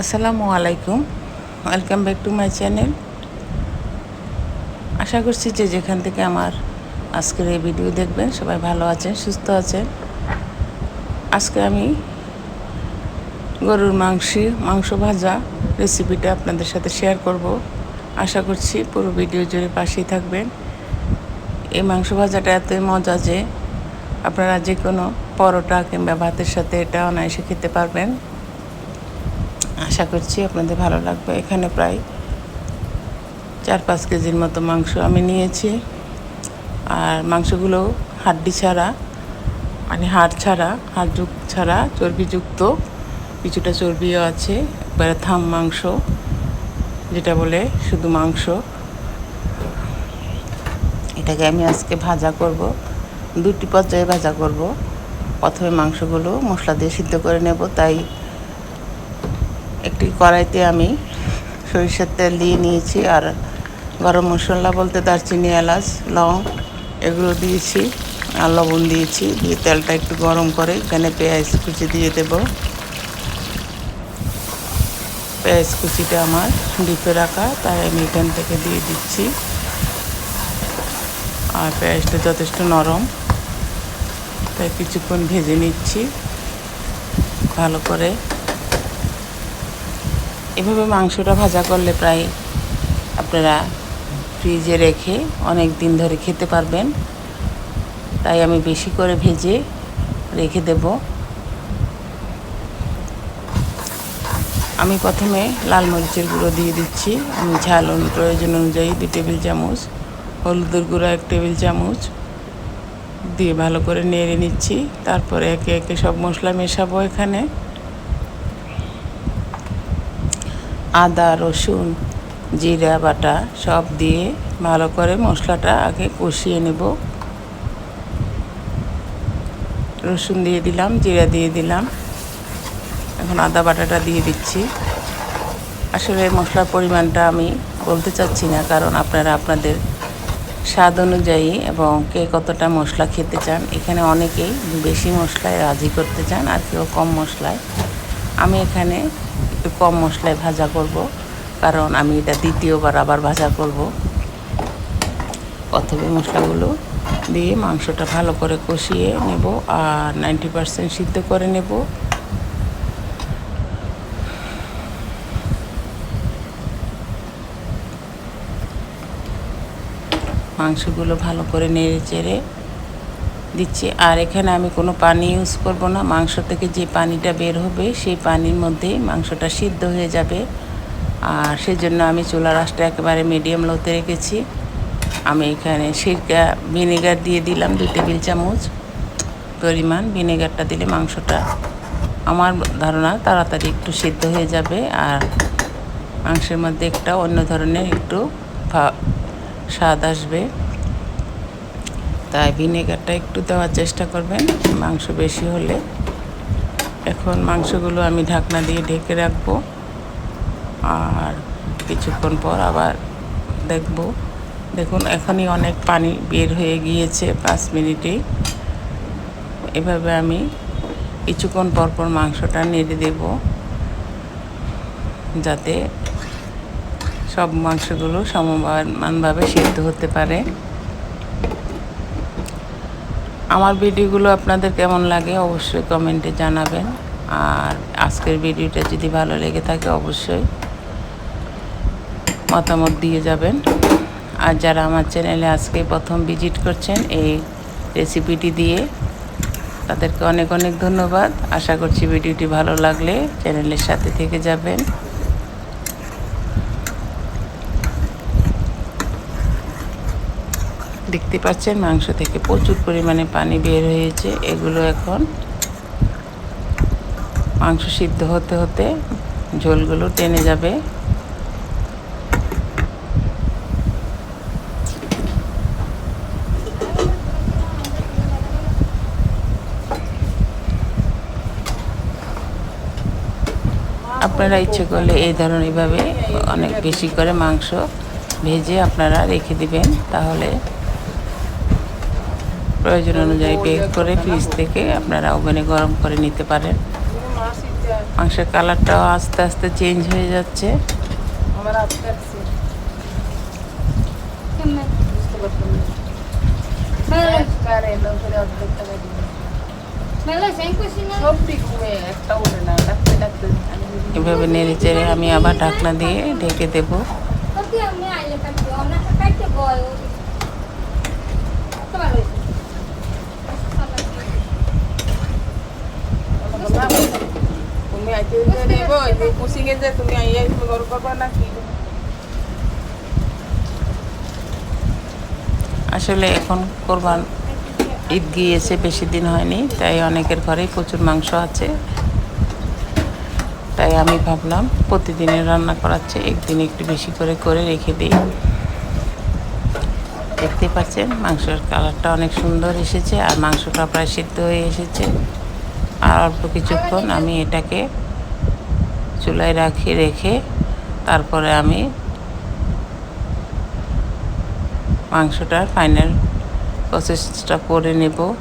আসসালামু আলাইকুম। Welcome back to my channel আশা করছি যে যেখান থেকে আমার আজকের এই ভিডিও দেখবেন, সবাই ভালো আছেন, সুস্থ আছেন। আজকে আমি গরুর মাংস মাংস ভাজা রেসিপিটা আপনাদের সাথে শেয়ার করব। আশা করছি পুরো ভিডিও জুড়ে পাশেই থাকবেন। এই মাংস ভাজাটা এতই মজা যে আপনারা যে কোনো পরোটা কিংবা ভাতের সাথে এটা অনায়াসে খেতে পারবেন। আশা করছি আপনাদের ভালো লাগবে। এখানে প্রায় চার পাঁচ কেজির মতো মাংস আমি নিয়েছি। আর মাংসগুলো হাড্ডি ছাড়া মানে হাড় ছাড়া হাড় যুগ ছাড়া, চর্বিযুক্ত, কিছুটা চর্বিও আছে, একবারে থাম মাংস, যেটা বলে শুধু মাংস। এটাকে আমি আজকে ভাজা করব। দুটি পর্যায়ে ভাজা করব। প্রথমে মাংসগুলো মশলা দিয়ে সিদ্ধ করে নেব, তাই একটি কড়াইতে আমি সরিষার তেল দিয়ে নিয়েছি আর গরম মশলা বলতে দারচিনি, এলাচ, লং এগুলো দিয়েছি আর লবণ দিয়েছি। দিয়ে তেলটা একটু গরম করে এখানে পেঁয়াজ কুচি দিয়ে দেব। পেঁয়াজ কুচিটা আমার ডিপে রাখা, তাই আমি এখান থেকে দিয়ে দিচ্ছি। আর পেঁয়াজটা যথেষ্ট নরম, তাই কিছুক্ষণ ভেজে নিচ্ছি। ভালো করে এভাবে মাংসটা ভাজা করলে প্রায় আপনারা ফ্রিজে রেখে অনেক দিন ধরে খেতে পারবেন। তাই আমি বেশি করে ভেজে রেখে দেব। আমি প্রথমে লাল মরিচের গুঁড়ো দিয়ে দিচ্ছি। আমি ঝাল প্রয়োজন অনুযায়ী দু টেবিল চামচ, হলুদের গুঁড়ো এক টেবিল চামচ দিয়ে ভালো করে নেড়ে নিচ্ছি। তারপরে একে একে সব মশলা মেশাবো এখানে। আদা, রসুন, জিরা বাটা সব দিয়ে ভালো করে মশলাটা আগে কষিয়ে নেব। রসুন দিয়ে দিলাম, জিরা দিয়ে দিলাম। এখন আদা বাটাটা দিয়ে দিচ্ছি। আসলে মশলার পরিমাণটা আমি বলতে চাচ্ছি না, কারণ আপনারা আপনাদের স্বাদ অনুযায়ী এবং কে কতটা মশলা খেতে চান, এখানে অনেকেই বেশি মশলায় রাজি করতে চান আর কেউ কম মশলায়। আমি এখানে একটু কম মশলায় ভাজা করব, কারণ আমি এটা দ্বিতীয়বার আবার ভাজা করব। প্রথমে মশলাগুলো দিয়ে মাংসটা ভালো করে কষিয়ে নেব আর নাইনটি পারসেন্ট সিদ্ধ করে নেব। মাংসগুলো ভালো করে নেড়ে চেড়ে দিচ্ছি। আর এখানে আমি কোনো পানি ইউজ করব না। মাংস থেকে যে পানিটা বের হবে, সেই পানির মধ্যেই মাংসটা সিদ্ধ হয়ে যাবে। আর সেজন্য আমি চুলা রাসটা একেবারে মিডিয়াম লোতে রেখেছি। আমি এখানে সিরকা ভিনেগার দিয়ে দিলাম দু টেবিল চামচ পরিমাণ ভিনেগারটা দিলে মাংসটা আমার ধারণা তাড়াতাড়ি একটু সিদ্ধ হয়ে যাবে। আর মাংসের মধ্যে একটা অন্য ধরনের একটু স্বাদ আসবে। তাই ভিনেগারটা একটু দেওয়ার চেষ্টা করবেন। মাংস বেশি হলে। এখন মাংসগুলো আমি ঢাকনা দিয়ে ঢেকে রাখব। আর কিছুক্ষণ পর আবার দেখব। দেখুন, এখনই অনেক পানি বের হয়ে গিয়েছে পাঁচ মিনিটেই এভাবে আমি কিছুক্ষণ পর পর মাংসটা নেড়ে দেব। যাতে সব মাংসগুলো সমমানভাবে সেদ্ধ হতে পারে। আমার ভিডিওগুলো আপনাদের কেমন লাগে অবশ্যই কমেন্টে জানাবেন। আর আজকের ভিডিওটা যদি ভালো লেগে থাকে অবশ্যই মতামত দিয়ে যাবেন। আর যারা আমার চ্যানেলে আজকে প্রথম ভিজিট করছেন এই রেসিপিটি দিয়ে, তাদেরকে অনেক অনেক ধন্যবাদ। আশা করছি ভিডিওটি ভালো লাগলে চ্যানেলের সাথে থেকে যাবেন। দেখতে পাচ্ছেন, মাংস থেকে প্রচুর পরিমাণে পানি বের হয়েছে। এগুলো এখন মাংস সিদ্ধ হতে হতে ঝোলগুলো টেনে যাবে। আপনারা ইচ্ছে করলে এই ধরনেরভাবে অনেক বেশি করে মাংস ভেজে আপনারা রেখে দিবেন, তাহলে প্রয়োজন অনুযায়ী বের করে ফ্রিজ থেকে আপনারা ওভেনে গরম করে নিতে পারেন। মাংসের কালারটাও আস্তে আস্তে চেঞ্জ হয়ে যাচ্ছে। এভাবে নেড়ে চেড়ে আমি আবার ঢাকনা দিয়ে ঢেকে দেব। আসলে এখন কোরবান ঈদ গিয়েছে, বেশি দিন হয়নি, তাই অনেকের ঘরেই প্রচুর মাংস আছে। তাই আমি ভাবলাম প্রতিদিনের রান্না করাচ্ছে, একদিন একটু বেশি করে করে রেখে দিই। দেখতে পাচ্ছেন, মাংসের কালারটা অনেক সুন্দর এসেছে, আর মাংসটা প্রায় সিদ্ধ হয়ে এসেছে। আর অল্প কিছুক্ষণ আমি এটাকে চুলায় রাখি, রেখে তারপরে আমি মাংসটার ফাইনাল প্রসেসটা করে নেব।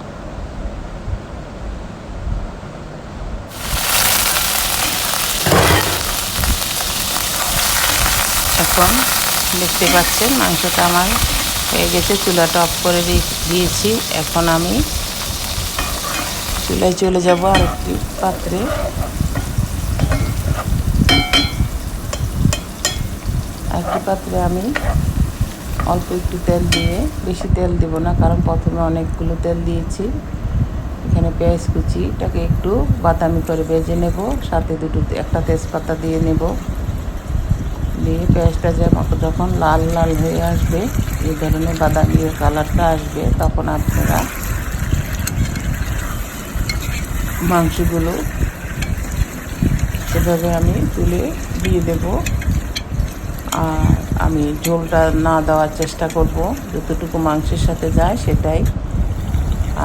এখন দেখতে পাচ্ছেন মাংসটা আমার হয়ে গেছে, চুলাটা অফ করে দিয়ে- দিয়েছি। এখন আমি চুলায় চলে যাব আর একটি পাত্রে একটি পাত্রে আমি অল্প একটু তেল দিয়ে, বেশি তেল দেব না, কারণ প্রথমে অনেকগুলো তেল দিয়েছি। এখানে পেঁয়াজ কুচিটাকে একটু বাদামি করে ভেজে নেব, সাথে দুটো একটা তেজপাতা দিয়ে নেব। দিয়ে পেঁয়াজটা যখন লাল লাল হয়ে আসবে, এই ধরনের বাদামি কালারটা আসবে, তখন আপনারা মাংসগুলো এভাবে আমি তুলে দিয়ে দেবো। আর আমি ঝোলটা না দেওয়ার চেষ্টা করব, যতটুকু মাংসের সাথে যায় সেটাই।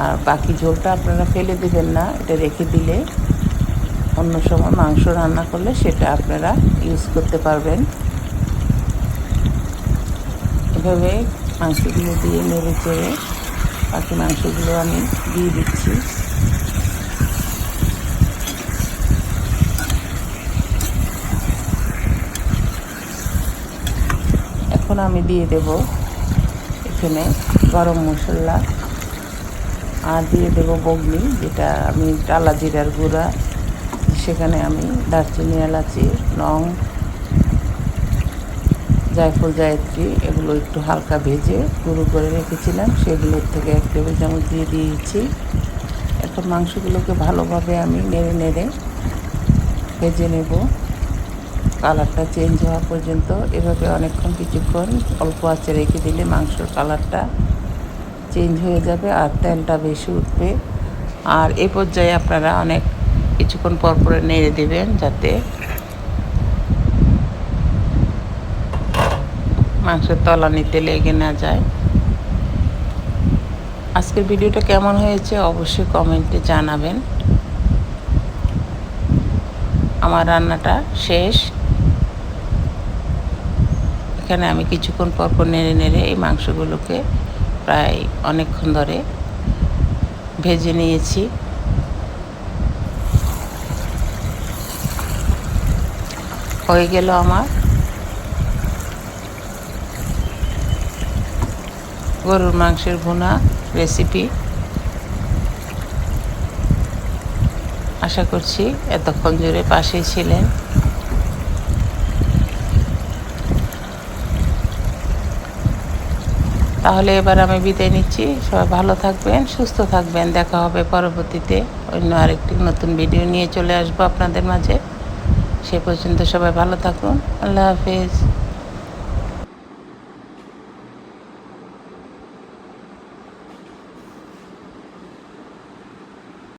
আর বাকি ঝোলটা আপনারা ফেলে দেবেন না, এটা রেখে দিলে অন্য সময় মাংস রান্না করলে সেটা আপনারা ইউজ করতে পারবেন। এভাবে মাংসগুলো দিয়ে নেড়ে চেড়ে বাকি মাংসগুলো আমি দিয়ে দিচ্ছি। এখন আমি দিয়ে দেব এখানে গরম মশলা আর দিয়ে দেব বগলি, যেটা আমি ডালা জিরার গুঁড়া, সেখানে আমি দারচিনি, এলাচি, লং, জায়ফল, জায়ত্রী, এগুলো একটু হালকা ভেজে গুঁড়ো করে রেখেছিলাম। সেগুলোর থেকে এক টেবিল চামচ দিয়ে দিয়েছি। এখন মাংসগুলোকে ভালোভাবে আমি নেড়ে নেড়ে ভেজে নেব। কালারটা চেঞ্জ হওয়া পর্যন্ত এভাবে অনেকক্ষণ কিছুক্ষণ অল্প আঁচে রেখে দিলে মাংসর কালারটা চেঞ্জ হয়ে যাবে আর তেলটা বেশি উঠবে। আর এ পর্যায়ে আপনারা অনেক কিছুক্ষণ পর পরে নেড়ে দেবেন যাতে মাংসের তলানিতে লেগে না যায়। আজকের ভিডিওটা কেমন হয়েছে অবশ্যই কমেন্টে জানাবেন। আমার রান্নাটা শেষ। এখানে আমি কিছুক্ষণ পর পর নেড়ে নেড়ে এই মাংসগুলোকে প্রায় অনেকক্ষণ ধরে ভেজে নিয়েছি। হয়ে গেল আমার গরুর মাংসের ভুনা রেসিপি আশা করছি এতক্ষণ জুড়ে পাশেই ছিলেন। তাহলে এবার আমি বিদায় নিচ্ছি। সবাই ভালো থাকবেন, সুস্থ থাকবেন। দেখা হবে পরবর্তীতে অন্য আরেকটি নতুন ভিডিও নিয়ে চলে আসব আপনাদের মাঝে। সে পর্যন্ত সবাই ভালো থাকুন। আল্লাহ হাফেজ।